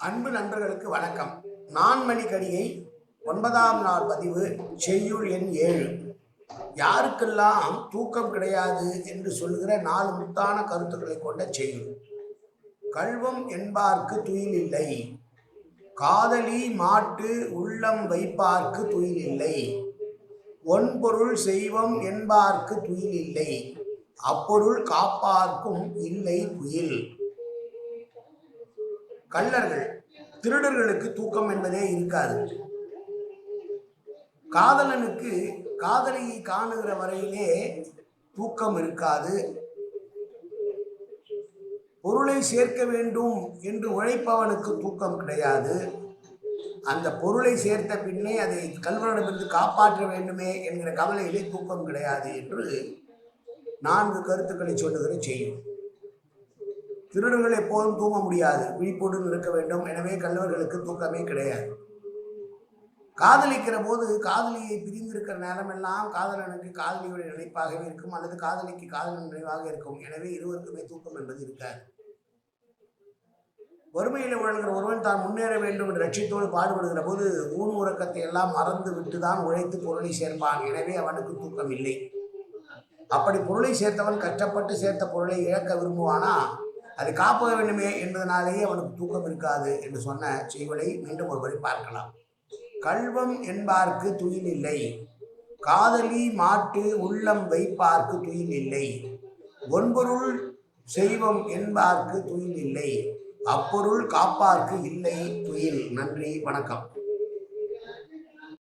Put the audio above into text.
அன்பு நண்பர்களுக்கு வணக்கம். நான் மணிக்கடியை ஒன்பதாம் நாள் பதிவு செய்யுள் எண் ஏழு. யாருக்கெல்லாம் தூக்கம் கிடையாது என்று சொல்லுகிற நாலு முத்தான கருத்துக்களை கொண்ட செய்யுள். கல்வம் என்பார்க்கு துயில் இல்லை. காதலி மாட்டு உள்ளம் வைப்பார்க்கு துயில் இல்லை. ஒன்பொருள் செய்வம் என்பார்க்கு துயில் இல்லை. அப்பொருள் காப்பார்க்கும் இல்லை துயில். கள்ளர்கள் திருடர்களுக்கு தூக்கம் என்பதே இருக்காது. காதலனுக்கு காதலியை காணுகிற வரையிலே தூக்கம் இருக்காது. பொருளை சேர்க்க வேண்டும் என்று உழைப்பவனுக்கு தூக்கம் கிடையாது. அந்த பொருளை சேர்த்த பின்னே அதை கல்வனிடமிருந்து காப்பாற்ற வேண்டுமே என்கிற கவலையிலே தூக்கம் கிடையாது என்று நான்கு கருத்துக்களை சொல்லுகிற செய்யும் திருடர்கள் எப்போதும் தூங்க முடியாது. விழிப்புடன் இருக்க வேண்டும். எனவே கல்லவர்களுக்கு தூக்கமே கிடையாது. காதலிக்கிற போது காதலியை பிரிந்திருக்கிற நேரமெல்லாம் காதலனுக்கு காதலியுடைய நினைப்பாகவே இருக்கும். அல்லது காதலிக்கு காதலன் நினைவாக இருக்கும். எனவே இருவருக்குமே தூக்கம் என்பது இருக்காது. வறுமையில் உழல்கிற ஒருவன் தான் முன்னேற வேண்டும் என்ற லட்சியத்தோடு பாடுபடுகிற போது ஊன் உறக்கத்தை எல்லாம் மறந்து விட்டு தான் உழைத்து பொருளை சேர்ப்பான். எனவே அவனுக்கு தூக்கம் இல்லை அப்படி பொருளை சேர்த்தவன் கஷ்டப்பட்டு சேர்த்த பொருளை இழக்க விரும்புவானா? அது காப்ப வேண்டுமே என்பதனாலேயே அவனுக்கு தூக்கம் இருக்காது என்று சொன்ன செய்வனை மீண்டும் ஒருவரை பார்க்கலாம். கல்வம் என்பார்க்கு துயில் இல்லை காதலி மாட்டு உள்ளம் வைப்பார்க்கு துயில் இல்லை ஒன்பொருள் செய்வம் என்பார்க்கு துயில் இல்லை அப்பொருள் காப்பார்க்கு இல்லை. துயில். நன்றி. வணக்கம்.